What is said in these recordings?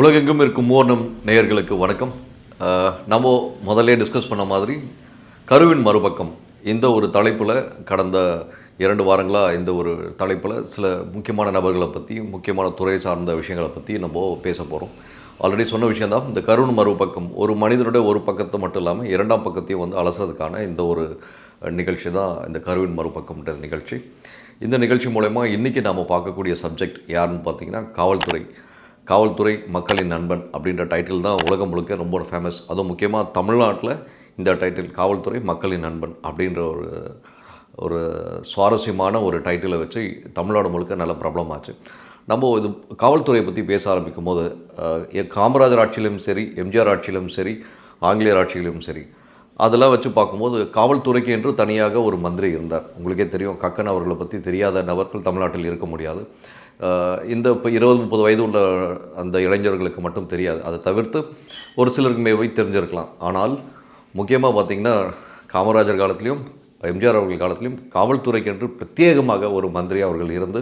உலகெங்கும் இருக்கும் மூர்ணம் நேயர்களுக்கு வணக்கம். நம்ம முதல்ல டிஸ்கஸ் பண்ண மாதிரி கருவின் மறுபக்கம். இந்த ஒரு தலைப்பில் கடந்த இரண்டு வாரங்களாக இந்த ஒரு தலைப்பில் சில முக்கியமான நபர்களை பற்றி முக்கியமான துறை சார்ந்த விஷயங்களை பற்றி நம்ம பேச போகிறோம் ஆல்ரெடி சொன்ன விஷயம்தான் இந்த கருவின் மறுபக்கம் ஒரு மனிதனுடைய ஒரு பக்கத்தை மட்டும் இல்லாமல் இரண்டாம் பக்கத்தையும் வந்து அலசுறதுக்கான இந்த ஒரு நிகழ்ச்சி தான் இந்த கருவின் மறுபக்கம்ன்ற நிகழ்ச்சி. இந்த நிகழ்ச்சி மூலயமா இன்றைக்கி நாம் பார்க்கக்கூடிய சப்ஜெக்ட் யாருன்னு பார்த்தீங்கன்னா காவல்துறை. காவல்துறை மக்களின் நண்பன் அப்படின்ற டைட்டில் தான் உலகம் முழுக்க ரொம்ப ஃபேமஸ் அதுவும் முக்கியமாக தமிழ்நாட்டில் இந்த டைட்டில் காவல்துறை மக்களின் நண்பன் அப்படின்ற ஒரு ஒரு சுவாரஸ்யமான ஒரு டைட்டிலை வச்சு தமிழ்நாடு முழுக்க நல்ல பிரபலமாச்சு நம்ம இது காவல்துறையை பற்றி பேச ஆரம்பிக்கும் போது காமராஜர் ஆட்சியிலும் சரி எம்ஜிஆர் ஆட்சியிலும் சரி ஆங்கிலேயர் ஆட்சியிலும் சரி அதெல்லாம் வச்சு பார்க்கும்போது காவல்துறைக்கு என்று தனியாக ஒரு மந்திரி இருந்தார். உங்களுக்கே தெரியும் கக்கன் அவர்களை பற்றி தெரியாத நபர்கள் தமிழ்நாட்டில் இருக்க முடியாது. இந்த இப்போ இருபது முப்பது வயது உள்ள அந்த இளைஞர்களுக்கு மட்டும் தெரியாது. அதை தவிர்த்து ஒரு சிலருக்கு மேவை தெரிஞ்சிருக்கலாம். ஆனால் முக்கியமாக பார்த்திங்கன்னா காமராஜர் காலத்திலையும் எம்ஜிஆர் அவர்கள் காலத்திலையும் காவல்துறைக்கு என்று பிரத்யேகமாக ஒரு மந்திரி அவர்கள் இருந்து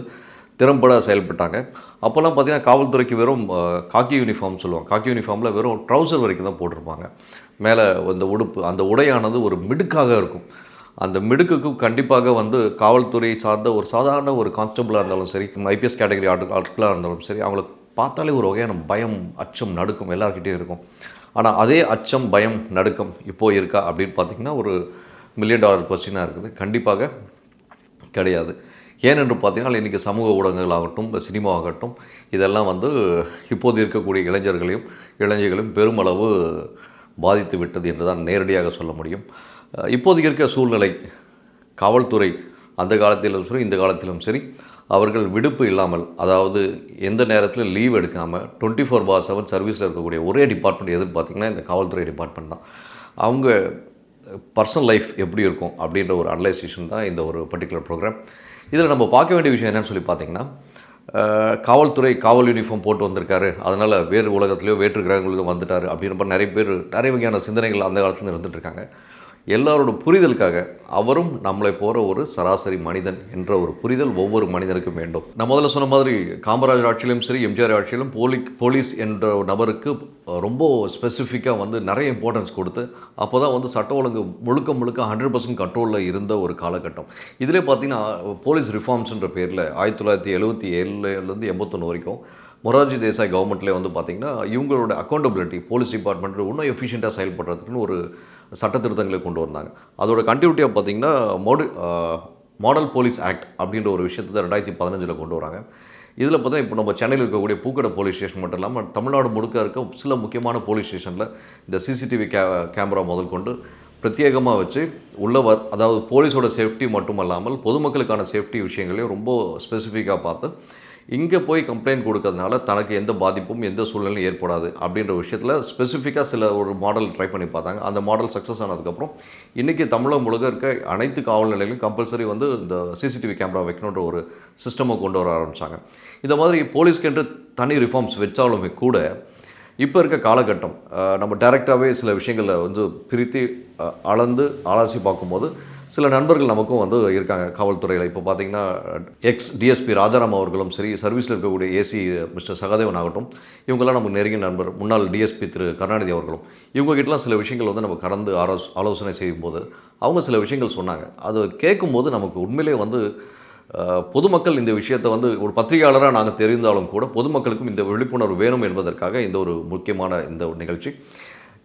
திறம்பட செயல்பட்டாங்க. அப்போல்லாம் பார்த்தீங்கன்னா காவல்துறைக்கு வெறும் காக்கி யூனிஃபார்ம் சொல்லுவாங்க. காக்கி யூனிஃபார்மில் வெறும் ட்ரௌசர் வரைக்கும் தான் போட்டிருப்பாங்க. மேலே அந்த உடுப்பு அந்த உடையானது ஒரு மிடுக்காக இருக்கும். அந்த மிடுக்குக்கு கண்டிப்பாக வந்து காவல்துறை சார்ந்த ஒரு சாதாரண ஒரு கான்ஸ்டபிளாக இருந்தாலும் சரி ஐபிஎஸ் கேட்டகரி ஆட்டு ஆட்களாக இருந்தாலும் சரி அவங்கள பார்த்தாலே ஒரு வகையான பயம் அச்சம் நடுக்கும் எல்லாருக்கிட்டேயும் இருக்கும். ஆனால் அதே அச்சம் பயம் நடுக்கம் இப்போது இருக்கா அப்படின்னு பார்த்தீங்கன்னா ஒரு மில்லியன் டாலர் கொஸ்டினாக இருக்குது. கண்டிப்பாக கிடையாது. ஏனென்று பார்த்தீங்கன்னா இன்றைக்கி சமூக ஊடகங்கள் ஆகட்டும் சினிமா ஆகட்டும் இதெல்லாம் வந்து இப்போது இருக்கக்கூடிய இளைஞர்களையும் இளைஞர்களையும் பெருமளவு பாதித்து விட்டது என்று தான் நேரடியாக சொல்ல முடியும். இப்போதைக்கு இருக்க சூழ்நிலை காவல்துறை அந்த காலத்திலும் சரி இந்த காலத்திலும் சரி அவர்கள் விடுப்பு இல்லாமல் அதாவது எந்த நேரத்தில் லீவ் எடுக்காமல் டுவெண்ட்டி ஃபோர் பார் செவன் சர்வீஸில் இருக்கக்கூடிய ஒரே டிபார்ட்மெண்ட் எதுன்னு பார்த்தீங்கன்னா இந்த காவல்துறை டிபார்ட்மெண்ட் தான். அவங்க பர்சனல் லைஃப் எப்படி இருக்கும் அப்படின்ற ஒரு அனலைசேஷன் தான் இந்த ஒரு பர்டிகுலர் ப்ரோக்ராம் இதில் நம்ம பார்க்க வேண்டிய விஷயம் என்னென்னு சொல்லி பார்த்தீங்கன்னா காவல்துறை காவல் யூனிஃபார்ம் போட்டு வந்திருக்காரு. அதனால் வேறு உலகத்துலேயோ வேற்று கிரகங்களிலும் வந்துட்டார் அப்படின்னு நிறைய பேர் நிறைய வகையான சிந்தனைகள் அந்த காலத்துலேருந்து இருந்துகிட்டு இருக்காங்க. எல்லாரோட புரிதலுக்காக அவரும் நம்மளை போகிற ஒரு சராசரி மனிதன் என்ற ஒரு புரிதல் ஒவ்வொரு மனிதனுக்கும் வேண்டும். நான் முதல்ல சொன்ன மாதிரி காமராஜர் ஆட்சியிலும் சரி எம்ஜிஆர் ஆட்சியிலும் போலி போலீஸ் என்ற நபருக்கு ரொம்ப ஸ்பெசிஃபிக்காக வந்து நிறைய இம்பார்ட்டன்ஸ் கொடுத்து அப்போ தான் வந்து சட்ட ஒழுங்கு முழுக்க முழுக்க ஹண்ட்ரட் பர்சன்ட் கண்ட்ரோலில் இருந்த ஒரு காலகட்டம். இதிலே பார்த்தீங்கன்னா போலீஸ் ரிஃபார்ம்ஸ்ன்ற பேரில் ஆயிரத்தி தொள்ளாயிரத்தி எழுபத்தி ஏழுலேருந்து எண்பத்தொன்று வரைக்கும் மொரார்ஜி தேசாய் கவர்மெண்ட்லேயே வந்து பார்த்திங்கன்னா இவங்களோட அக்கௌண்டபிலிட்டி போலீஸ் டிபார்ட்மெண்ட் இன்னும் எஃபிஷியண்ட்டாக செயல்படுறதுக்குன்னு ஒரு சட்ட திருத்தங்களை கொண்டு வந்தாங்க. அதோட கண்டினியூட்டியாக பார்த்திங்கன்னா மோடி மாடல் போலீஸ் ஆக்ட் அப்படின்ற ஒரு விஷயத்தை ரெண்டாயிரத்தி பதினஞ்சில் கொண்டு வராங்க. இதில் பார்த்தா இப்போ நம்ம சென்னையில் இருக்கக்கூடிய பூக்கடை போலீஸ் ஸ்டேஷன் மட்டும் இல்லாமல் தமிழ்நாடு முழுக்க இருக்க சில முக்கியமான போலீஸ் ஸ்டேஷனில் இந்த சிசிடிவி கே கேமரா முதல் கொண்டு பிரத்யேகமாக வச்சு உள்ளவர் அதாவது போலீஸோட சேஃப்டி மட்டுமல்லாமல் பொதுமக்களுக்கான சேஃப்டி விஷயங்களையும் ரொம்ப ஸ்பெசிஃபிக்காக பார்த்து இங்கே போய் கம்ப்ளைண்ட் கொடுக்கறதுனால தனக்கு எந்த பாதிப்பும் எந்த சூழ்நிலையும் ஏற்படாது அப்படின்ற விஷயத்தில் ஸ்பெசிஃபிக்காக சில ஒரு மாடல் ட்ரை பண்ணி பார்த்தாங்க. அந்த மாடல் சக்ஸஸ் ஆனதுக்கப்புறம் இன்றைக்கி தமிழகம் முழுக்க இருக்க அனைத்து காவல் நிலையங்களும் கம்பல்சரி வந்து இந்த சிசிடிவி கேமரா வைக்கணுன்ற ஒரு சிஸ்டமை கொண்டு வர ஆரம்பித்தாங்க இந்த மாதிரி போலீஸ்க்கு தனி ரிஃபார்ம்ஸ் வச்சாலுமே கூட இப்போ இருக்க காலகட்டம் நம்ம டைரெக்டாகவே சில விஷயங்களை வந்து பிரித்து அளந்து ஆராய்ச்சி பார்க்கும்போது சில நண்பர்கள் நமக்கும் வந்து இருக்காங்க காவல்துறையில். இப்போ பார்த்தீங்கன்னா எக்ஸ் டிஎஸ்பி ராஜாராம் அவர்களும் சரி சர்வீஸில் இருக்கக்கூடிய ஏசி மிஸ்டர் சகாதேவன் ஆகட்டும் இவங்கெல்லாம் நமக்கு நெருங்கிய நண்பர். முன்னாள் டிஎஸ்பி திரு கருணாநிதி அவர்களும். இவங்ககிட்டலாம் சில விஷயங்கள் வந்து நம்ம கலந்து ஆலோஸ் ஆலோசனை செய்யும்போது அவங்க சில விஷயங்கள் சொன்னாங்க. அது கேட்கும்போது நமக்கு உண்மையிலே வந்து பொதுமக்கள் இந்த விஷயத்தை வந்து ஒரு பத்திரிகையாளராக நாங்கள் தெரிந்தாலும் கூட பொதுமக்களுக்கும் இந்த விழிப்புணர்வு வேணும் என்பதற்காக இந்த ஒரு முக்கியமான இந்த ஒரு நிகழ்ச்சி.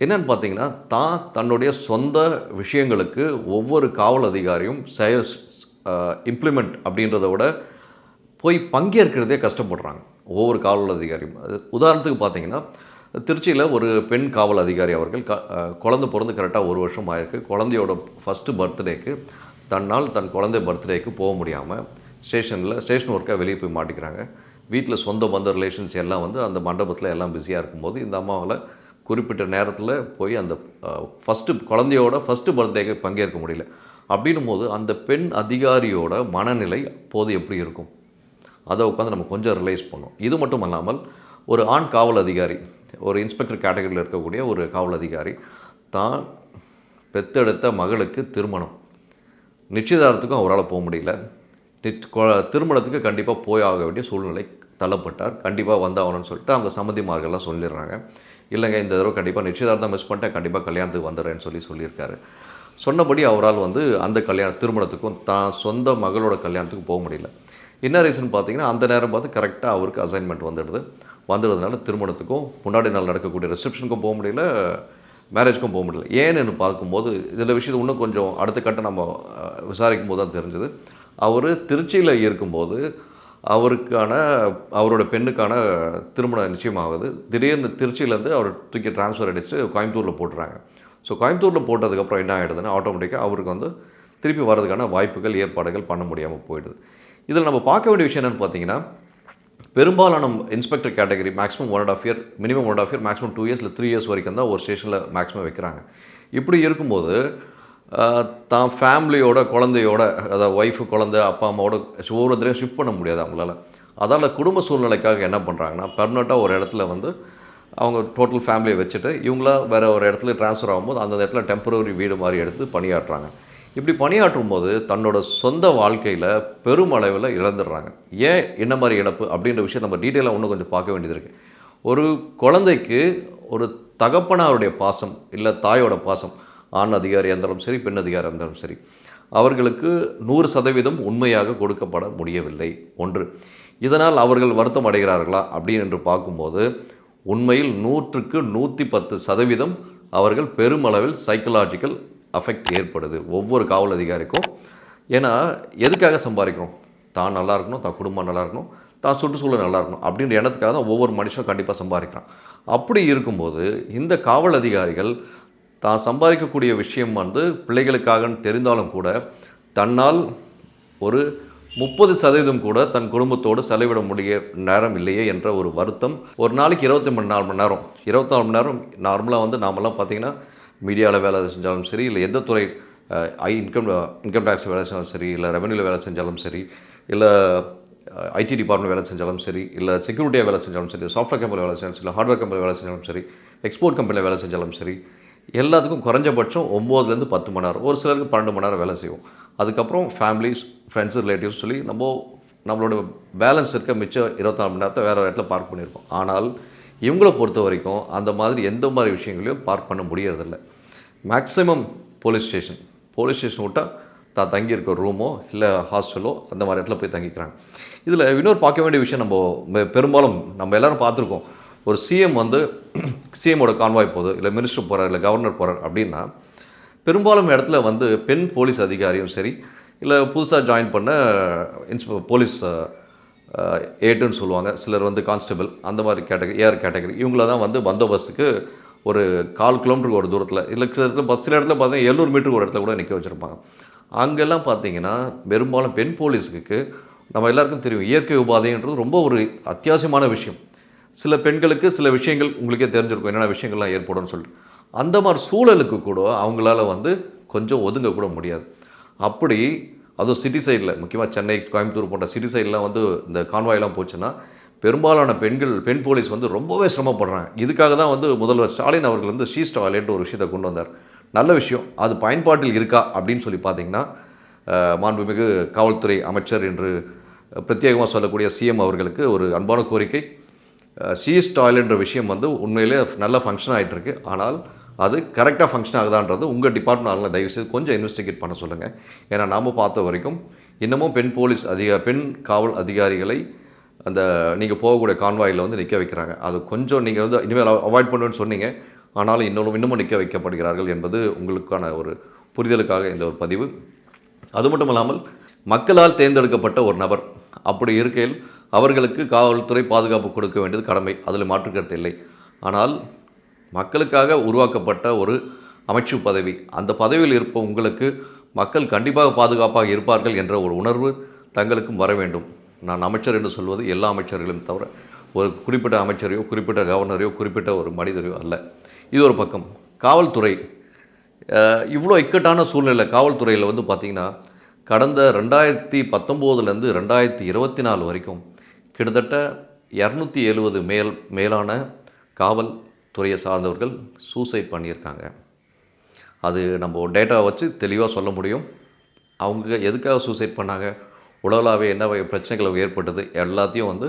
என்னன்னு பார்த்தீங்கன்னா தான் தன்னுடைய சொந்த விஷயங்களுக்கு ஒவ்வொரு காவல் அதிகாரியும் செயல் இம்ப்ளிமெண்ட் அப்படின்றத விட போய் பங்கேற்கிறதே கஷ்டப்படுறாங்க. ஒவ்வொரு காவல் அதிகாரியும். அது உதாரணத்துக்கு பார்த்தீங்கன்னா திருச்சியில் ஒரு பெண் காவல் அதிகாரி அவர்கள் க குழந்தை பிறந்து கரெக்டாக ஒரு வருஷம் ஆயிருக்கு. குழந்தையோட ஃபஸ்ட்டு பர்த்டேக்கு தன்னால் தன் குழந்தை பர்த்டேக்கு போக முடியாமல் ஸ்டேஷனில் ஸ்டேஷன் ஒர்க்காக வெளியே போய் மாட்டிக்கிறாங்க. வீட்டில் சொந்த பந்த ரிலேஷன்ஸ் எல்லாம் வந்து அந்த மண்டபத்தில் எல்லாம் பிஸியாக இருக்கும்போது இந்த அம்மாவால் குறிப்பிட்ட நேரத்தில் போய் அந்த ஃபஸ்ட்டு குழந்தையோட ஃபஸ்ட்டு பர்த்டேக்கு பங்கேற்க முடியல. அப்படின்னும் போது அந்த பெண் அதிகாரியோட மனநிலை அப்போது எப்படி இருக்கும்? அதை உட்காந்து நம்ம கொஞ்சம் ரிலைஸ் பண்ணோம் இது மட்டும் அல்லாமல் ஒரு ஆண் காவல் அதிகாரி ஒரு இன்ஸ்பெக்டர் கேட்டகரியில் இருக்கக்கூடிய ஒரு காவல் அதிகாரி தான் பெத்தெடுத்த மகளுக்கு திருமணம். நிச்சயதார்த்தத்துக்கும் அவரால் போக முடியல. திருமணத்துக்கு கண்டிப்பாக போய் ஆக வேண்டிய சூழ்நிலை தள்ளப்பட்டார். கண்டிப்பாக வந்தாகணும்னு சொல்லிட்டு அவங்க சம்மதிமார்கள்லாம் சொல்லிடுறாங்க. இல்லைங்க இந்த தடவை கண்டிப்பாக நிச்சயதார்த்தம் மிஸ் பண்ணிட்டேன் கண்டிப்பாக கல்யாணத்துக்கு வந்துடுறேன்னு சொல்லி சொல்லியிருக்காரு. சொன்னபடி அவரால் வந்து அந்த கல்யாண திருமணத்துக்கும் தான் சொந்த மகளோட கல்யாணத்துக்கும் போக முடியல. என்ன ரீசன் பார்த்தீங்கன்னா அந்த நேரம் பார்த்து கரெக்டாக அவருக்கு அசைன்மெண்ட் வந்துடுது. வந்துடுறதுனால திருமணத்துக்கும் முன்னாடி நாள் நடக்கக்கூடிய ரிசப்ஷனுக்கும் போக முடியல மேரேஜ்க்கும் போக முடியல. ஏன்னு பார்க்கும்போது இந்த விஷயத்தை இன்னும் கொஞ்சம் அடுத்த கட்டம் நம்ம விசாரிக்கும் போது தான் தெரிஞ்சது. அவர் திருச்சியில் இருக்கும்போது அவருக்கான அவரோட பெண்ணுக்கான திருமணம் நிச்சயமாகுது. திடீர்னு திருச்சியிலேருந்து அவர் தூக்கி ட்ரான்ஸ்ஃபர் அடித்து கோயம்புத்தூரில் போட்டுறாங்க. ஸோ கோயம்புத்தூரில் போட்டதுக்கப்புறம் என்ன ஆகிடுதுன்னா ஆட்டோமேட்டிக்காக அவருக்கு வந்து திருப்பி வர்றதுக்கான வாய்ப்புகள் ஏற்பாடுகள் பண்ண முடியாமல் போயிடுது. இதில் நம்ம பார்க்க வேண்டிய விஷயம் என்னென்னு பார்த்தீங்கன்னா பெரும்பாலான inspector category maximum one and half year minimum one and half year maximum two years இல்லை த்ரீ இயர்ஸ் வரைக்கும் தான் ஒரு ஸ்டேஷனில் மேக்ஸிமம் வைக்கிறாங்க. இப்படி இருக்கும்போது தான் ஃபேமிலியோட குழந்தையோட அதாவது ஒய்ஃபு குழந்தை அப்பா அம்மாவோட ஒவ்வொருத்தரையும் ஷிஃப்ட் பண்ண முடியாது அவங்களால. அதால் குடும்ப சூழ்நிலைக்காக என்ன பண்ணுறாங்கன்னா பெர்மனெண்ட்டாக ஒரு இடத்துல வந்து அவங்க டோட்டல் ஃபேமிலியை வச்சுட்டு இவங்களா வேறு ஒரு இடத்துல ட்ரான்ஸ்ஃபர் ஆகும்போது அந்த இடத்துல டெம்பரரி வீடு மாதிரி எடுத்து பணியாற்றுறாங்க. இப்படி பணியாற்றும் போது தன்னோட சொந்த வாழ்க்கையில் பெருமளவில் இழந்துடுறாங்க. ஏன் என்ன மாதிரி இழப்பு அப்படின்ற விஷயம் நம்ம டீட்டெயிலாக இன்னும் கொஞ்சம் பார்க்க வேண்டியது இருக்குது ஒரு குழந்தைக்கு ஒரு தகப்பனாருடைய பாசம் இல்லை தாயோட பாசம் ஆண் அதிகாரியாக இருந்தாலும் சரி பெண் அதிகாரியாக இருந்தாலும் சரி அவர்களுக்கு நூறு சதவீதம் உண்மையாக கொடுக்கப்பட முடியவில்லை. ஒன்று இதனால் அவர்கள் வருத்தம் அடைகிறார்களா அப்படின்னு என்று பார்க்கும்போது உண்மையில் நூற்றுக்கு நூற்றி பத்து சதவீதம் அவர்கள் பெருமளவில் சைக்கலாஜிக்கல் அஃபெக்ட் ஏற்படுது ஒவ்வொரு காவல் அதிகாரிக்கும். ஏன்னா எதுக்காக சம்பாதிக்கிறோம் தான் நல்லா இருக்கணும் தான் குடும்பம் நல்லா இருக்கணும் தான் சுற்றுச்சூழல் நல்லா இருக்கணும் அப்படின்ற எண்ணத்துக்காக தான் ஒவ்வொரு மனுஷனும் கண்டிப்பாக சம்பாதிக்கிறான். அப்படி இருக்கும்போது இந்த காவல் அதிகாரிகள் தான் சம்பாதிக்கக்கூடிய விஷயம் வந்து பிள்ளைகளுக்காகன்னு தெரிந்தாலும் கூட தன்னால் ஒரு முப்பது சதவீதம் கூட தன் குடும்பத்தோடு செலவிட முடிய நேரம் இல்லையே என்ற ஒரு வருத்தம். ஒரு நாளைக்கு இருபத்தி மணி நாலு மணி நேரம். இருபத்தி நாலு மணி நேரம் நார்மலாக வந்து நாமெல்லாம் பார்த்தீங்கன்னா மீடியாவில் வேலை செஞ்சாலும் சரி இல்லை எந்த துறை ஐ இன்கம் இன்கம் டேக்ஸ் வேலை செஞ்சாலும் சரி இல்லை ரெவன்யூவில் வேலை செஞ்சாலும் சரி இல்லை ஐடி டிபார்ட்மெண்ட் வேலை செஞ்சாலும் சரி இல்லை செக்யூரிட்டியாக வேலை செஞ்சாலும் சரி சாஃப்ட்வேர் கம்பெனியில் வேலை செஞ்சாலும் சரி இல்லை ஹார்ட்வேர் கம்பெனியில் வேலை செஞ்சாலும் சரி எக்ஸ்போர்ட் கம்பெனியில் வேலை செஞ்சாலும் சரி எல்லாத்துக்கும் குறைஞ்சபட்சம் ஒம்போதுலேருந்து பத்து மணி நேரம். ஒரு சிலருக்கு பன்னெண்டு மணி நேரம் வேலை செய்வோம் அதுக்கப்புறம் ஃபேமிலிஸ் ஃப்ரெண்ட்ஸு ரிலேட்டிவ்ஸ் சொல்லி நம்ம நம்மளோட பேலன்ஸ் இருக்க மிச்சம் இருபத்தாறு மணி நேரத்தை வேறு இடத்துல பார்க் பண்ணியிருக்கோம். ஆனால் இவங்களை பொறுத்த வரைக்கும் அந்த மாதிரி எந்த மாதிரி விஷயங்களையும் பார்க் பண்ண முடியறதில்ல. Maximum police station police station விட்டால் தான் தங்கியிருக்க ரூமோ இல்லை ஹாஸ்டலோ அந்த மாதிரி இடத்துல போய் தங்கிக்கிறாங்க. இதில் இன்னொரு பார்க்க வேண்டிய விஷயம் நம்ம பெரும்பாலும் நம்ம எல்லோரும் பார்த்துருக்கோம். ஒரு சிஎம் வந்து சிஎம்மோட கான்வாய் போகுது இல்லை மினிஸ்டர் போகிறார் இல்லை கவர்னர் போகிறார் அப்படின்னா பெரும்பாலும் இடத்துல வந்து பெண் போலீஸ் அதிகாரியும் சரி இல்லை புதுசாக ஜாயின் பண்ண இன்ஸ்ப போலீஸ் ஏட்டுன்னு சொல்லுவாங்க. சிலர் வந்து கான்ஸ்டபிள் அந்த மாதிரி கேட்டகரி ஏஆர் கேட்டகரி இவங்கள தான் வந்து பந்தோபஸ்துக்கு ஒரு கால் கிலோமீட்டருக்கு ஒரு தூரத்தில் இல்லை சில இடத்துல சில இடத்துல பார்த்தீங்கன்னா எழுநூறு மீட்டருக்கு ஒரு இடத்துல கூட நிற்க வச்சுருப்பாங்க. அங்கெல்லாம் பார்த்தீங்கன்னா பெரும்பாலும் பெண் போலீஸுக்கு நம்ம எல்லாருக்கும் தெரியும் இயற்கை உபாதைன்றது ரொம்ப ஒரு அத்தியாவசியமான விஷயம். சில பெண்களுக்கு சில விஷயங்கள் உங்களுக்கே தெரிஞ்சிருக்கும். என்னென்ன விஷயங்கள்லாம் ஏற்படும்னு சொல்லிட்டு. அந்த மாதிரி சூழலுக்கு கூட அவங்களால வந்து கொஞ்சம் ஒதுங்க கூட முடியாது. அப்படி அதுவும் சிட்டி சைடில் முக்கியமாக சென்னை கோயம்புத்தூர் போன்ற சிட்டி சைட்லாம் வந்து இந்த கான்வாயெலாம் போச்சுன்னா பெரும்பாலான பெண்கள் பெண் போலீஸ் வந்து ரொம்பவே சிரமப்படுறாங்க. இதுக்காக தான் வந்து முதல்வர் ஸ்டாலின் அவர்கள் வந்து ஷீ டாய்லெட் ஒரு விஷயத்தை கொண்டு வந்தார். நல்ல விஷயம். அது பயன்பாட்டில் இருக்கா அப்படின்னு சொல்லி பார்த்தீங்கன்னா மாண்புமிகு காவல்துறை அமைச்சர் என்று பிரத்யேகமாக சொல்லக்கூடிய சிஎம் அவர்களுக்கு ஒரு அன்பான கோரிக்கை. சிஎஸ் டாய்லெட்ன்ற விஷயம் வந்து உண்மையிலே நல்லா ஃபங்க்ஷன் ஆகிட்டுருக்கு ஆனால் அது கரெக்டாக ஃபங்க்ஷன் ஆகுதான்றது உங்கள் டிபார்ட்மெண்ட் தயவுசெய்து கொஞ்சம் இன்வெஸ்டிகேட் பண்ண சொல்லுங்கள் ஏன்னா நாம் பார்த்த வரைக்கும் இன்னமும் பெண் போலீஸ் அதிக பெண் காவல் அதிகாரிகளை அந்த நீங்கள் போகக்கூடிய கான்வாயில் வந்து நிற்க வைக்கிறாங்க. அது கொஞ்சம் நீங்கள் வந்து இனிமேல் அவாய்ட் பண்ணுன்னு சொன்னீங்க. ஆனாலும் இன்னும் இன்னமும் நிற்க வைக்கப்படுகிறார்கள் என்பது உங்களுக்கான ஒரு புரிதலுக்காக இந்த ஒரு பதிவு. அது மட்டும் இல்லாமல் மக்களால் தேர்ந்தெடுக்கப்பட்ட ஒரு நபர். அப்படி இருக்கையில் அவர்களுக்கு காவல்துறை பாதுகாப்பு கொடுக்க வேண்டியது கடமை. அதில் மாற்றுக்கருத்து இல்லை. ஆனால் மக்களுக்காக உருவாக்கப்பட்ட ஒரு அமைச்சு பதவி. அந்த பதவியில் இருப்ப உங்களுக்கு மக்கள் கண்டிப்பாக பாதுகாப்பாக இருப்பார்கள் என்ற ஒரு உணர்வு தங்களுக்கும் வர வேண்டும். நான் அமைச்சர் என்று சொல்வது எல்லா அமைச்சர்களும் தவிர ஒரு குறிப்பிட்ட அமைச்சரையோ குறிப்பிட்ட கவர்னரையோ குறிப்பிட்ட ஒரு மனிதரையோ அல்ல. இது ஒரு பக்கம். காவல்துறை இவ்வளோ இக்கட்டான சூழ்நிலை காவல்துறையில் வந்து பார்த்திங்கன்னா கடந்த ரெண்டாயிரத்தி பத்தொம்போதுலேருந்து ரெண்டாயிரத்தி இருபத்தி நாலு வரைக்கும் கிட்டத்தட்ட இரநூத்தி எழுபது மேல் மேலான காவல்துறையை சார்ந்தவர்கள் சூசைட் பண்ணியிருக்காங்க. அது நம்ம டேட்டா வச்சு தெளிவாக சொல்ல முடியும். அவங்க எதுக்காக சூசைட் பண்ணாங்க? உலகளாவே என்ன வகை பிரச்சனைகள் ஏற்பட்டது? எல்லாத்தையும் வந்து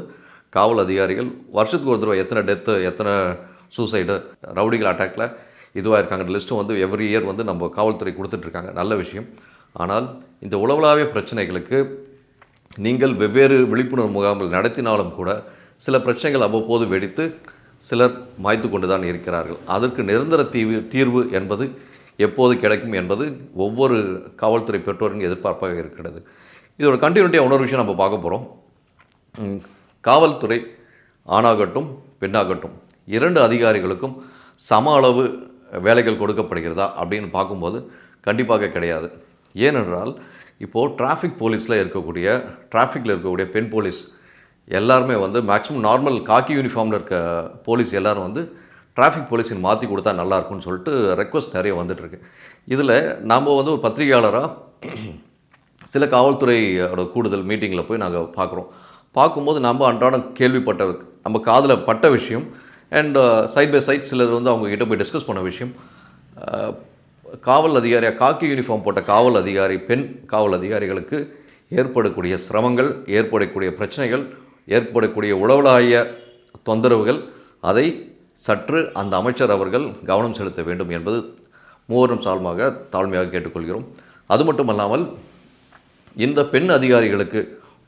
காவல் அதிகாரிகள் வருஷத்துக்கு ஒரு தடவை எத்தனை டெத்து எத்தனை சூசைடு ரவுடிகள் அட்டாக்ல இதுவாக இருக்காங்க லிஸ்ட்டும் வந்து எவ்ரி இயர் வந்து நம்ம காவல்துறை கொடுத்துட்ருக்காங்க நல்ல விஷயம். ஆனால் இந்த உலகளாவிய பிரச்சனைகளுக்கு நீங்கள் வெவ்வேறு விழிப்புணர்வு முகாம்கள் நடத்தினாலும் கூட சில பிரச்சனைகள் அவ்வப்போது வெடித்து சிலர் மாய்த்து கொண்டு தான் இருக்கிறார்கள். அதற்கு நிரந்தர தீர்வு தீர்வு என்பது எப்போது கிடைக்கும் என்பது ஒவ்வொரு காவல்துறை பெற்றோரின் எதிர்பார்ப்பாக இருக்கிறது. இதோட கண்டினியூட்டியாக இன்னொரு விஷயம் நம்ம பார்க்க போகிறோம் காவல்துறை ஆணாகட்டும் பெண்ணாகட்டும் இரண்டு அதிகாரிகளுக்கும் சம அளவு வேலைகள் கொடுக்கப்படுகிறதா அப்படின்னு பார்க்கும்போது கண்டிப்பாக கிடையாது. ஏனென்றால் இப்போது டிராஃபிக் போலீஸில் இருக்கக்கூடிய டிராஃபிக்கில் இருக்கக்கூடிய பெண் போலீஸ் எல்லாருமே வந்து மேக்ஸிமம் நார்மல் காக்கி யூனிஃபார்மில் இருக்க போலீஸ் எல்லோரும் வந்து டிராஃபிக் போலீஸின் மாற்றி கொடுத்தா நல்லா இருக்கும்னு சொல்லிட்டு ரெக்வஸ்ட் நிறைய வந்துட்டுருக்கு இதில் நாம் வந்து ஒரு பத்திரிகையாளராக சில காவல்துறையோட கூடுதல் மீட்டிங்கில் போய் நாங்கள் பார்க்குறோம். பார்க்கும்போது நம்ம அன்றாடம் கேள்விப்பட்ட நம்ம காதில் பட்ட விஷயம் அண்ட் சைட் பை சைட் சிலது வந்து அவங்க கிட்ட போய் டிஸ்கஸ் பண்ண விஷயம். காவல் அதிகாரியாக காக்கி யூனிஃபார்ம் போட்ட காவல் அதிகாரி பெண் காவல் அதிகாரிகளுக்கு ஏற்படக்கூடிய சிரமங்கள் ஏற்படக்கூடிய பிரச்சனைகள் ஏற்படக்கூடிய உளவலாய தொந்தரவுகள் அதை சற்று அந்த அமைச்சர் அவர்கள் கவனம் செலுத்த வேண்டும் என்பது மூவரும் சால்மாக தாழ்மையாக கேட்டுக்கொள்கிறோம். அது மட்டுமல்லாமல் இந்த பெண் அதிகாரிகளுக்கு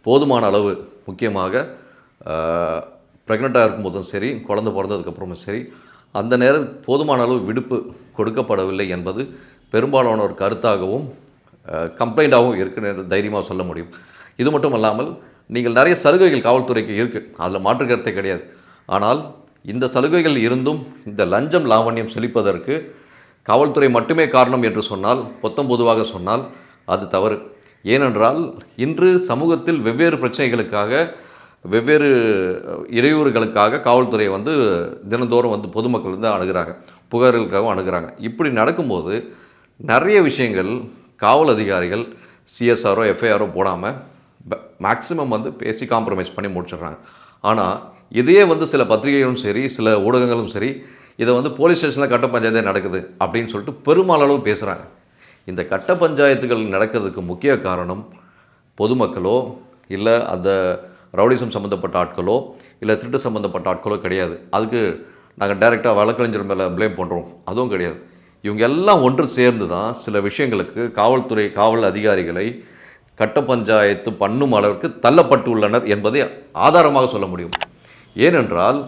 போதுமான அளவு முக்கியமாக ப்ரெக்னெண்ட்டாக இருக்கும்போதும் சரி குழந்தை பிறந்ததுக்கப்புறமும் சரி அந்த நேரம் போதுமான அளவு விடுப்பு கொடுக்கப்படவில்லை என்பது பெரும்பாலான ஒரு கருத்தாகவும் கம்ப்ளைண்ட்டாகவும் இருக்குன்னு தைரியமாக சொல்ல முடியும். இது மட்டும் அல்லாமல் நீங்கள் நிறைய சலுகைகள் காவல்துறைக்கு இருக்குது அதில் மாற்று கருத்தே கிடையாது. ஆனால் இந்த சலுகைகள் இருந்தும் இந்த லஞ்சம் லாவண்யம் செழிப்பதற்கு காவல்துறை மட்டுமே காரணம் என்று சொன்னால் பொத்தம் பொதுவாக சொன்னால் அது தவறு. ஏனென்றால் இன்று சமூகத்தில் வெவ்வேறு பிரச்சனைகளுக்காக வெவ்வேறு இடையூறுகளுக்காக காவல்துறை வந்து தினந்தோறும் வந்து பொதுமக்கள் வந்து அணுகிறாங்க. புகார்களுக்காகவும் அணுகிறாங்க. இப்படி நடக்கும்போது நிறைய விஷயங்கள் காவல் அதிகாரிகள் சிஎஸ்ஆரோ எஃப்ஐஆரோ போடாமல் மேக்ஸிமம் வந்து பேசி காம்ப்ரமைஸ் பண்ணி முடிச்சிடுறாங்க. ஆனால் இதையே வந்து சில பத்திரிகைகளும் சரி சில ஊடகங்களும் சரி இதை வந்து போலீஸ் ஸ்டேஷனில் கட்ட பஞ்சாயத்தே நடக்குது அப்படின்னு சொல்லிட்டு பெருமளவு பேசுகிறாங்க இந்த கட்ட பஞ்சாயத்துகள் நடக்கிறதுக்கு முக்கிய காரணம் பொதுமக்களோ இல்லை அந்த ரவுடிசம் சம்மந்தப்பட்ட ஆட்களோ இல்லை திருட்டு சம்மந்தப்பட்ட ஆட்களோ கிடையாது. அதுக்கு நாங்கள் டைரெக்டாக வழக்கறிஞர் மேலே ப்ளேம் பண்ணுறோம் அதுவும் கிடையாது. இவங்க எல்லாம் ஒன்று சேர்ந்து தான் சில விஷயங்களுக்கு காவல்துறை காவல் அதிகாரிகளை கட்ட பஞ்சாயத்து பண்ணும் அளவிற்கு தள்ளப்பட்டு உள்ளனர் என்பதை ஆதாரமாக சொல்ல முடியும். ஏனென்றால்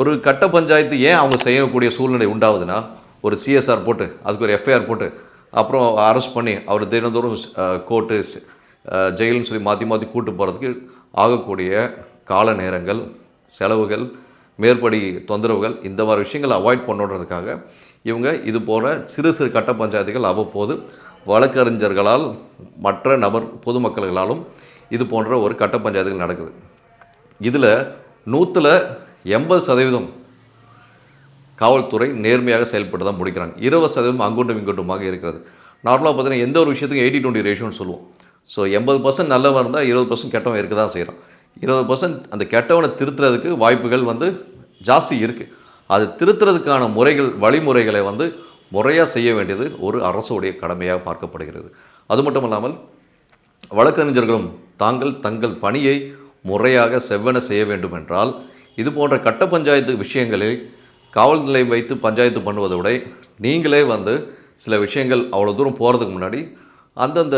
ஒரு கட்ட பஞ்சாயத்து ஏன் அவங்க செய்யக்கூடிய சூழ்நிலை உண்டாகுதுன்னா ஒரு சிஎஸ்ஆர் போட்டு அதுக்கு ஒரு எஃப்ஐஆர் போட்டு அப்புறம் அரெஸ்ட் பண்ணி அவர் தினந்தோறும் கோர்ட்டு ஜெயிலுன்னு சொல்லி மாற்றி மாற்றி கூட்டு போகிறதுக்கு ஆகக்கூடிய கால நேரங்கள் செலவுகள் மேற்படி தொந்தரவுகள் இந்த மாதிரி விஷயங்களை அவாய்ட் பண்ணுன்றதுக்காக இவங்க இது போன்ற சிறு சிறு கட்ட பஞ்சாயத்துகள் அவ்வப்போது வழக்கறிஞர்களால் மற்ற நபர் பொதுமக்கள்களாலும் இது போன்ற ஒரு கட்ட பஞ்சாயத்துகள் நடக்குது. இதில் நூற்றில் எண்பது சதவீதம் காவல்துறை நேர்மையாக செயல்பட்டு தான் முடிக்கிறாங்க. இருபது சதவீதம் அங்குண்டும் இங்குண்டுமாக இருக்கிறது. நார்மலாக பார்த்தீங்கன்னா எந்த ஒரு விஷயத்துக்கும் எயிட்டி டுவெண்ட்டி ரேஷியோன்னு சொல்லுவோம். ஸோ எண்பது பர்சன்ட் நல்லவன் இருந்தால் இருபது பர்சன்ட் கெட்டவன் இருக்க தான் செய்கிறான் இருபது பர்சன்ட் அந்த கெட்டவனை திருத்துறதுக்கு வாய்ப்புகள் வந்து ஜாஸ்தி இருக்குது அது திருத்துறதுக்கான முறைகள் வழிமுறைகளை வந்து முறையாக செய்ய வேண்டியது ஒரு அரசுடைய கடமையாக பார்க்கப்படுகிறது. அது மட்டும் இல்லாமல் வழக்கறிஞர்களும் தாங்கள் தங்கள் பணியை முறையாக செவ்வன செய்ய வேண்டும் என்றால் இது போன்ற கட்ட பஞ்சாயத்து விஷயங்களில் காவல் நிலையம் வைத்து பஞ்சாயத்து பண்ணுவதை விட நீங்களே வந்து சில விஷயங்கள் அவ்வளோ தூரம் போகிறதுக்கு முன்னாடி அந்தந்த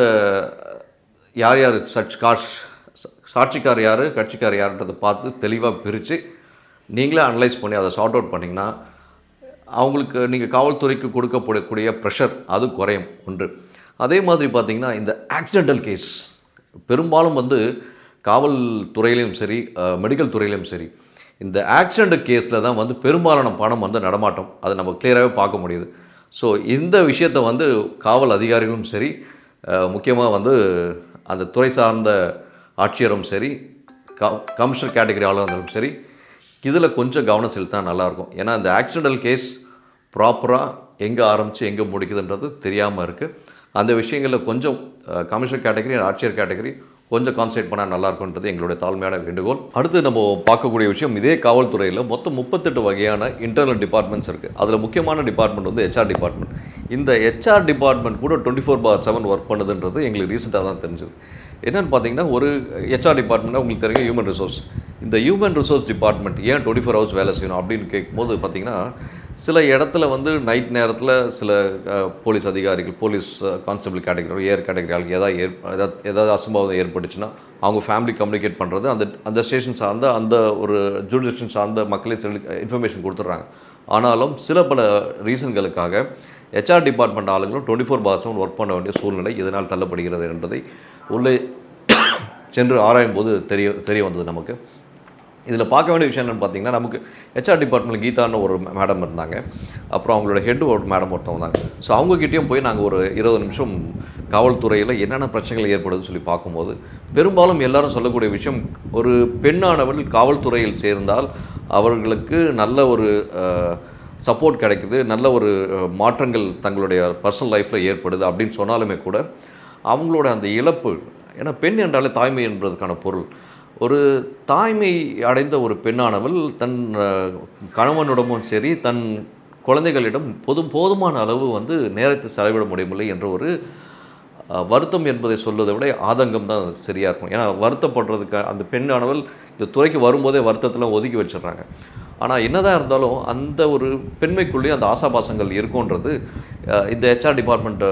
யார் யார் சச் காஷ் சாட்சிக்கார் யார் கட்சிக்கார் யாருன்றதை பார்த்து தெளிவாக பிரித்து நீங்களே அனலைஸ் பண்ணி அதை சார்ட் அவுட் பண்ணிங்கன்னா அவங்களுக்கு நீங்கள் காவல்துறைக்கு கொடுக்கப்படக்கூடிய ப்ரெஷர் அது குறையும். ஒன்று. அதே மாதிரி பார்த்தீங்கன்னா இந்த ஆக்சிடென்டல் கேஸ் பெரும்பாலும் வந்து காவல்துறையிலையும் சரி மெடிக்கல் துறையிலையும் சரி இந்த ஆக்சிடென்ட் கேஸில் தான் வந்து பெரும்பாலான பணம் வந்து நடமாட்டம். அதை நம்ம கிளியராகவே பார்க்க முடியுது. ஸோ இந்த விஷயத்தை வந்து காவல் அதிகாரிகளும் சரி முக்கியமாக வந்து அந்த துறை சார்ந்த ஆட்சியரும் சரி க கமிஷனர் கேட்டகரி ஆளாக இருந்தாலும் சரி இதில் கொஞ்சம் கவனம் செலுத்தினா நல்லாயிருக்கும். ஏன்னா இந்த ஆக்சிடென்டல் கேஸ் ப்ராப்பராக எங்கே ஆரம்பித்து எங்கே முடிக்குதுன்றது தெரியாமல் இருக்குது அந்த விஷயங்களில் கொஞ்சம் கமிஷனர் கேட்டகரி ஆட்சியர் கேட்டகரி கொஞ்சம் கான்சன்ட்ரேட் பண்ணால் நல்லாயிருக்குன்றது எங்களுடைய தாழ்மையான வேண்டுகோள். அடுத்து நம்ம பார்க்கக்கூடிய விஷயம் இதே காவல்துறையில் மொத்தம் முப்பத்தெட்டு வகையான இன்டர்னல் டிபார்ட்மெண்ட்ஸ் இருக்குது அதில் முக்கியமான டிபார்ட்மெண்ட் வந்து ஹெச்ஆர் டிபார்ட்மெண்ட் இந்த ஹெச்ஆர் டிபார்ட்மெண்ட் கூட twenty four by seven work பண்ணுதுன்றது எங்களுக்கு ரீசெண்டாக தான் தெரிஞ்சது. என்னென்னு பார்த்தீங்கன்னா ஒரு ஹெச்ஆர் டிபார்ட்மெண்ட்டாக உங்களுக்கு தெரியும் ஹியூமன் ரிசோர்ஸ் இந்த ஹியூமன் ரிசோர்ஸ் டிபார்ட்மெண்ட் ஏன் டுவெண்ட்டி ஃபோர் ஹவர்ஸ் வேலை செய்யணும் அப்படின்னு கேட்கும்போது பார்த்தீங்கன்னா சில இடத்துல வந்து நைட் நேரத்தில் சில போலீஸ் அதிகாரிகள் போலீஸ் கான்ஸ்டபிள் கேட்டகரி ஏர் கேட்டகரி ஆளுக்கு ஏதாவது ஏற் ஏதாவது ஏதாவது அசம்பாவிதம் ஏற்பட்டுச்சுன்னா அவங்க ஃபேமிலி கம்யூனிகேட் பண்ணுறது அந்த அந்த ஸ்டேஷன் சார்ந்த அந்த ஒரு ஜூரிடிக்ஷன் சார்ந்த மக்களே இன்ஃபர்மேஷன் கொடுத்துட்றாங்க. ஆனாலும் சில பல ரீசன்களுக்காக HR department ஆளுங்களும் twenty four by seven work பண்ண வேண்டிய சூழ்நிலை இதனால் தள்ளப்படுகிறது என்பதை உள்ளே சென்று ஆராயும் போது தெரிய தெரிய வந்தது நமக்கு. இதில் பார்க்க வேண்டிய விஷயம் என்னென்னு பார்த்தீங்கன்னா நமக்கு ஹெச்ஆர் டிபார்ட்மெண்ட் கீதான்னு ஒரு மேடம் இருந்தாங்க. அப்புறம் அவங்களோட ஹெட் ஒரு மேடம் ஒருத்தவங்க இருந்தாங்க ஸோ அவங்கக்கிட்டேயும் போய் நாங்கள் ஒரு இருபது நிமிஷம் காவல்துறையில் என்னென்ன பிரச்சனைகள் ஏற்படுதுன்னு சொல்லி பார்க்கும்போது பெரும்பாலும் எல்லாரும் சொல்லக்கூடிய விஷயம் ஒரு பெண்ணானவள் காவல்துறையில் சேர்ந்தால் அவர்களுக்கு நல்ல ஒரு சப்போர்ட் கிடைக்குது நல்ல ஒரு மாற்றங்கள் தங்களுடைய பர்சனல் லைஃப்பில் ஏற்படுது அப்படின்னு சொன்னாலுமே கூட அவங்களோட அந்த இழப்பு ஏன்னா பெண் என்றாலே தாய்மை என்பதற்கான பொருள். ஒரு தாய்மை அடைந்த ஒரு பெண்ணானவள் தன் கணவனிடமும் சரி தன் குழந்தைகளிடம் பொதும் போதுமான அளவு வந்து நேரத்தை செலவிட முடியவில்லை என்ற ஒரு வருத்தம் என்பதை சொல்வதை விட ஆதங்கம் தான் சரியாக இருக்கும். ஏன்னா வருத்தப்படுறதுக்கு அந்த பெண்ணானவள் இந்த துறைக்கு வரும்போதே வருத்தத்தில் ஒதுக்கி வச்சிடுறாங்க. ஆனால் என்னதான் இருந்தாலும் அந்த ஒரு பெண்மைக்குள்ளேயும் அந்த ஆசாபாசங்கள் இருக்கும்ன்றது இந்த ஹெச்ஆர் டிபார்ட்மெண்ட்டு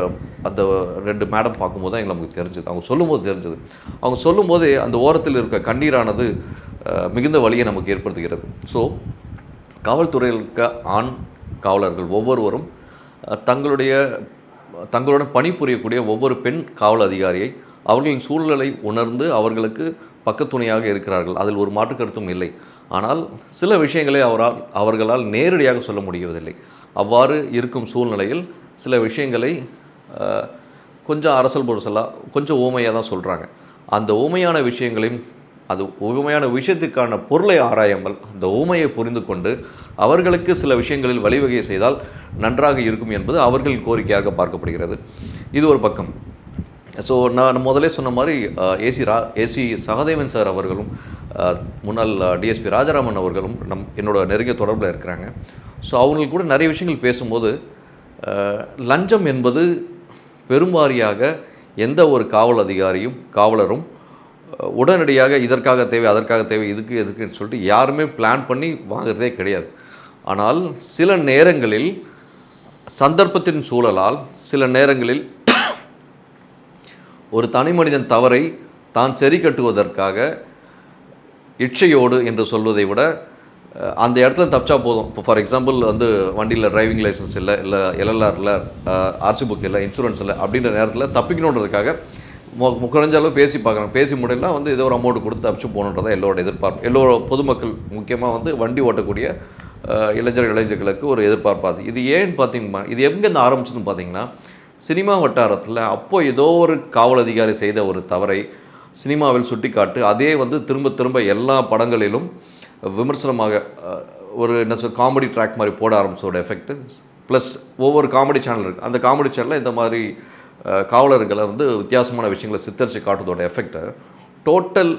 அந்த ரெண்டு மேடம் பார்க்கும்போது தான் எங்களுக்கு நமக்கு தெரிஞ்சது. அவங்க சொல்லும்போது தெரிஞ்சது. அவங்க சொல்லும்போதே அந்த ஓரத்தில் இருக்க கண்ணீரானது மிகுந்த வழியை நமக்கு ஏற்படுத்துகிறது. ஸோ காவல்துறையில் இருக்க ஆண் காவலர்கள் ஒவ்வொருவரும் தங்களுடைய தங்களுடன் பணிபுரியக்கூடிய ஒவ்வொரு பெண் காவல் அதிகாரியை அவர்களின் சூழ்நிலை உணர்ந்து அவர்களுக்கு பக்கத்துணையாக இருக்கிறார்கள். அதில் ஒரு மாற்று கருத்தும் இல்லை. ஆனால் சில விஷயங்களை அவரால் அவர்களால் நேரடியாக சொல்ல முடிவதில்லை அவ்வாறு இருக்கும் சூழ்நிலையில் சில விஷயங்களை கொஞ்சம் அரசல் பொருசலாக கொஞ்சம் ஊமையாக தான் சொல்கிறாங்க அந்த ஊமையான விஷயங்களையும் அது ஊமையான விஷயத்துக்கான பொருளை ஆராயாமல் அந்த ஊமையை புரிந்து கொண்டு அவர்களுக்கு சில விஷயங்களில் வழிவகை செய்தால் நன்றாக இருக்கும் என்பது அவர்களின் கோரிக்கையாக பார்க்கப்படுகிறது. இது ஒரு பக்கம். ஸோ நான் முதலே சொன்ன மாதிரி ஏசி ரா ஏசி சகதேவன் சார் அவர்களும் முன்னாள் டிஎஸ்பி ராஜாராமன் அவர்களும் நம் என்னோட நெருங்கிய தொடர்பில் இருக்கிறாங்க. ஸோ அவங்களுக்கு கூட நிறைய விஷயங்கள் பேசும்போது லஞ்சம் என்பது பெரும்வாரியாக எந்த ஒரு காவல் அதிகாரியும் காவலரும் உடனடியாக இதற்காக தேவை அதற்காக தேவை இதுக்கு எதுக்குன்னு சொல்லிட்டு யாருமே பிளான் பண்ணி வாங்குறதே கிடையாது. ஆனால் சில நேரங்களில் சந்தர்ப்பத்தின் சூழலால் சில நேரங்களில் ஒரு தனி மனிதன் தவறை தான் சரி கட்டுவதற்காக இச்சையோடு என்று சொல்வதை விட அந்த இடத்துல தப்பிச்சா போதும். இப்போ ஃபார் எக்ஸாம்பிள் வந்து வண்டியில் டிரைவிங் லைசன்ஸ் இல்லை இல்லை எல்எல்ஆர் இல்லை ஆர்சி புக் இல்லை இன்சூரன்ஸ் இல்லை அப்படின்ற நேரத்தில் தப்பிக்கணுன்றதுக்காக மு குறைஞ்ச அளவு பேசி பார்க்குறாங்க பேசி முடியலாம் வந்து ஏதோ ஒரு அமௌண்ட் கொடுத்து தப்பிச்சு போகணுன்றதான் எல்லோரோட எதிர்பார்ப்பு. எல்லோர பொதுமக்கள் முக்கியமாக வந்து வண்டி ஓட்டக்கூடிய இளைஞர் இளைஞர்களுக்கு ஒரு எதிர்பார்ப்பாது இது ஏன்னு பார்த்தீங்கன்னா இது எங்கேருந்து ஆரம்பிச்சதுன்னு பார்த்தீங்கன்னா சினிமா வட்டாரத்தில் அப்போ ஏதோ ஒரு காவல் அதிகாரி செய்த ஒரு தவறை சினிமாவில் சுட்டிக்காட்டு அதே வந்து திரும்ப திரும்ப எல்லா படங்களிலும் விமர்சனமாக ஒரு என்ன சொல் காமெடி ட்ராக் மாதிரி போட ஆரம்பிச்சோட எஃபெக்ட் ப்ளஸ் ஒவ்வொரு காமெடி சேனல் இருக்குது அந்த காமெடி சேனலில் இந்த மாதிரி காவலர்களை வந்து வித்தியாசமான விஷயங்களை சித்தரித்து காட்டுறதோட எஃபெக்டை டோட்டல்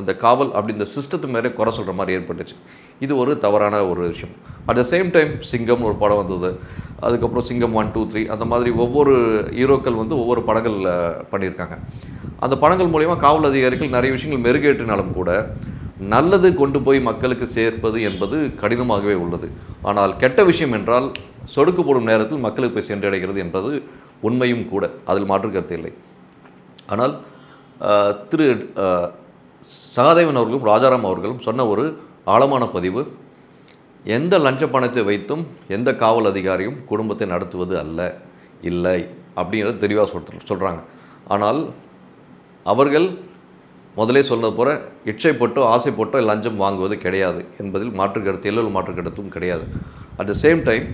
அந்த காவல் அப்படி இந்த சிஸ்டத்து மேலே குறை சொல்கிற மாதிரி ஏற்பட்டுச்சு. இது ஒரு தவறான ஒரு விஷயம். அட் த சேம் டைம் சிங்கம் ஒரு படம் வந்தது. அதுக்கப்புறம் சிங்கம் ஒன் டூ த்ரீ அந்த மாதிரி ஒவ்வொரு ஹீரோக்கள் வந்து ஒவ்வொரு படங்களில் பண்ணியிருக்காங்க. அந்த படங்கள் மூலயமா காவல் அதிகாரிகள் நிறைய விஷயங்கள் மெருகேற்றினாலும் கூட நல்லது கொண்டு போய் மக்களுக்கு சேர்ப்பது என்பது கடினமாகவே உள்ளது. ஆனால் கெட்ட விஷயம் என்றால் சொடுக்கு போடும் நேரத்தில் மக்களுக்கு போய் சென்றடைகிறது என்பது உண்மையும் கூட. அதில் மாற்று கருத்து இல்லை. ஆனால் திரு சகாதேவன் அவர்களும் ராஜாராம் அவர்களும் சொன்ன ஒரு ஆழமான பதிவு. எந்த லஞ்ச பணத்தை வைத்தும் எந்த காவல் அதிகாரியும் குடும்பத்தை நடத்துவது அல்ல இல்லை அப்படிங்கிறது தெளிவாக சொல் சொல்கிறாங்க ஆனால் அவர்கள் முதலே சொன்னது போல இச்சைப்பட்டோ ஆசைப்பட்டோ லஞ்சம் வாங்குவது கிடையாது என்பதில் மாற்று கருத்து எல்லோரும் மாற்று கருத்தும் கிடையாது. அட் த சேம் டைம்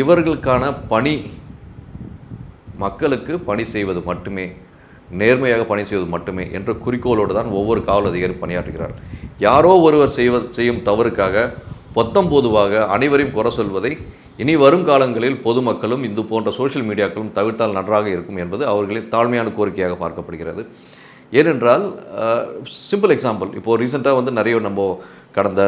இவர்களுக்கான பணி மக்களுக்கு பணி செய்வது மட்டுமே நேர்மையாக பணி செய்வது மட்டுமே என்ற குறிக்கோளோடு தான் ஒவ்வொரு காவல் அதிகாரியும் பணியாற்றுகிறார். யாரோ ஒருவர் செய்வ செய்யும் தவறுக்காக பொத்தம் பொதுவாக அனைவரையும் குறை சொல்வதை இனி வரும் காலங்களில் பொதுமக்களும் இது போன்ற சோஷியல் மீடியாக்களும் தவிர்த்தால் நன்றாக இருக்கும் என்பது அவர்களின் தாழ்மையான கோரிக்கையாக பார்க்கப்படுகிறது. ஏனென்றால் சிம்பிள் எக்ஸாம்பிள் இப்போது ரீசெண்டாக வந்து நிறைய நம்ம கடந்த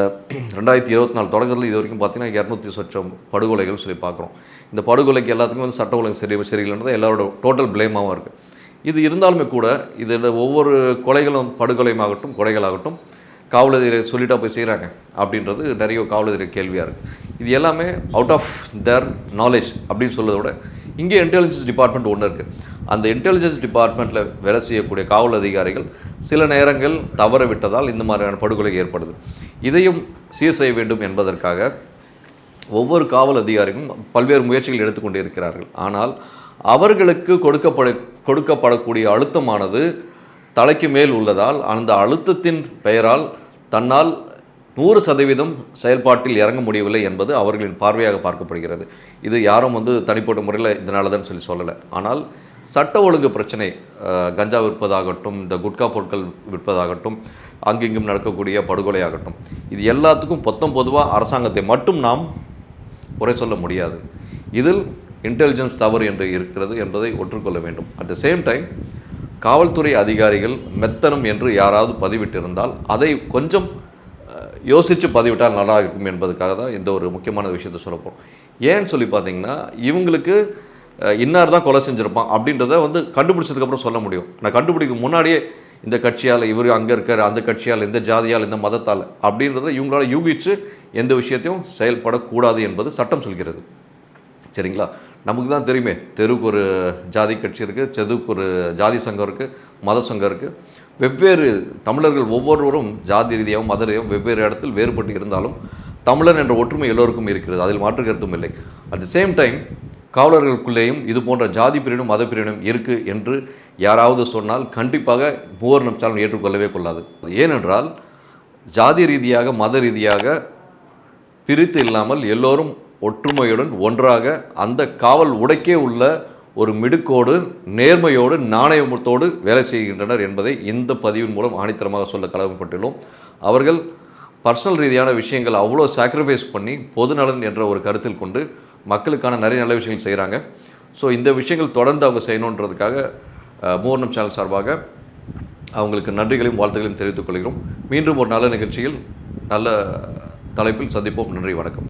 ரெண்டாயிரத்தி இருபத்தி நாலு தொடக்கத்தில் இது வரைக்கும் பார்த்திங்கன்னா இரநூத்தி சொச்சம் படுகொலைகள் சொல்லி பார்க்குறோம். இந்த படுகொலைக்கு எல்லாத்துக்குமே வந்து சட்ட ஒழுங்கு சரி சரியில்லைன்றது எல்லாரோட டோட்டல் பிளேமாகவும் இருக்குது இது இருந்தாலுமே கூட இதில் ஒவ்வொரு கொலைகளும் படுகொலையுமாகட்டும் கொலைகளாகட்டும் காவலதிரை சொல்லிட்டா போய் செய்கிறாங்க அப்படின்றது நிறைய காவலதிரை கேள்வியாக இருக்குது இது எல்லாமே அவுட் ஆஃப் தேர் நாலேஜ் அப்படின்னு சொல்கிறத விட இங்கே இன்டெலிஜென்ஸ் டிபார்ட்மெண்ட் ஒன்று இருக்குது அந்த இன்டெலிஜென்ஸ் டிபார்ட்மெண்ட்டில் வேலை செய்யக்கூடிய காவல் அதிகாரிகள் சில நேரங்கள் தவற விட்டதால் இந்த மாதிரியான படுகொலை ஏற்படுது. இதையும் சீர் செய்ய வேண்டும் என்பதற்காக ஒவ்வொரு காவல் அதிகாரிகளும் பல்வேறு முயற்சிகள் எடுத்துக்கொண்டு இருக்கிறார்கள் ஆனால் அவர்களுக்கு கொடுக்கப்பட கொடுக்கப்படக்கூடிய அழுத்தமானது தலைக்கு மேல் உள்ளதால் அந்த அழுத்தத்தின் பெயரால் தன்னால் நூறு சதவீதம் செயல்பாட்டில் இறங்க முடியவில்லை என்பது அவர்களின் பார்வையாக பார்க்கப்படுகிறது. இது யாரும் வந்து தனிப்பட்ட முறையில் இதனால தான் சொல்லி சொல்லலை. ஆனால் சட்ட ஒழுங்கு பிரச்சனை கஞ்சா விற்பதாகட்டும் இந்த குட்கா பொருட்கள் விற்பதாகட்டும் அங்கிங்கும் நடக்கக்கூடிய படுகொலையாகட்டும் இது எல்லாத்துக்கும் பொத்தம் பொதுவாக அரசாங்கத்தை மட்டும் நாம் குறை சொல்ல முடியாது. இதில் இன்டெலிஜென்ஸ் தவறு என்று இருக்கிறது என்பதை ஒற்றுக்கொள்ள வேண்டும். அட் த சேம் டைம் காவல்துறை அதிகாரிகள் மெத்தனம் என்று யாராவது பதிவிட்டிருந்தால் அதை கொஞ்சம் யோசித்து பதிவிட்டால் நல்லா இருக்கும் என்பதுக்காக தான் இந்த ஒரு முக்கியமான விஷயத்தை சொல்ல போகிறோம் ஏன்னு சொல்லி பார்த்தீங்கன்னா இவங்களுக்கு இன்னார் தான் கொலை செஞ்சுருப்பான் அப்படின்றத வந்து கண்டுபிடிச்சதுக்கப்புறம் சொல்ல முடியும். நான் கண்டுபிடிக்க முன்னாடியே இந்த கட்சியால் இவர் அங்கே இருக்கார் அந்த கட்சியால் இந்த ஜாதியால் இந்த மதத்தால் அப்படின்றத இவங்களால் யூகித்து எந்த விஷயத்தையும் செயல்படக்கூடாது என்பது சட்டம் சொல்கிறது. சரிங்களா? நமக்கு தான் தெரியுமே. தெருவுக்கு ஒரு ஜாதி கட்சி இருக்குது தெருவுக்கு ஒரு ஜாதி சங்கம் இருக்குது மத சங்கம் இருக்குது வெவ்வேறு தமிழர்கள் ஒவ்வொருவரும் ஜாதி ரீதியாகவும் மத ரீதியாகவும் வெவ்வேறு இடத்தில் வேறுபட்டு இருந்தாலும் தமிழன் என்ற ஒற்றுமை எல்லோருக்கும் இருக்கிறது. அதில் மாற்று கருத்தும் இல்லை. அட் த சேம் டைம் காவலர்களுக்குள்ளேயும் இது போன்ற ஜாதி பிரிவினும் மத பிரிவினும் இருக்குது என்று யாராவது சொன்னால் கண்டிப்பாக மூவர் நம்சாலும் ஏற்றுக்கொள்ளவே கொள்ளாது. ஏனென்றால் ஜாதி ரீதியாக மத ரீதியாக பிரித்து இல்லாமல் எல்லோரும் ஒற்றுமையுடன் ஒன்றாக அந்த காவல் உடைக்கே உள்ள ஒரு மிடுக்கோடு நேர்மையோடு நாணயத்தோடு வேலை செய்கின்றனர் என்பதை இந்த பதிவின் மூலம் ஆணித்தரமாக சொல்ல கடமைப்பட்டுள்ளோம் அவர்கள் பர்சனல் ரீதியான விஷயங்கள் அவ்வளோ சாக்ரிஃபைஸ் பண்ணி பொதுநலன் என்ற ஒரு கருத்தில் கொண்டு மக்களுக்கான நிறைய நல்ல விஷயங்கள் செய்கிறாங்க ஸோ இந்த விஷயங்கள் தொடர்ந்து அவங்க செய்யணுன்றதுக்காக மூவர்ணம் சேனல் சார்பாக அவங்களுக்கு நன்றிகளையும் வாழ்த்துகளையும் தெரிவித்துக் கொள்கிறோம். மீண்டும் ஒரு நல்ல நிகழ்ச்சியில் நல்ல தலைப்பில் சந்திப்போம். நன்றி வணக்கம்.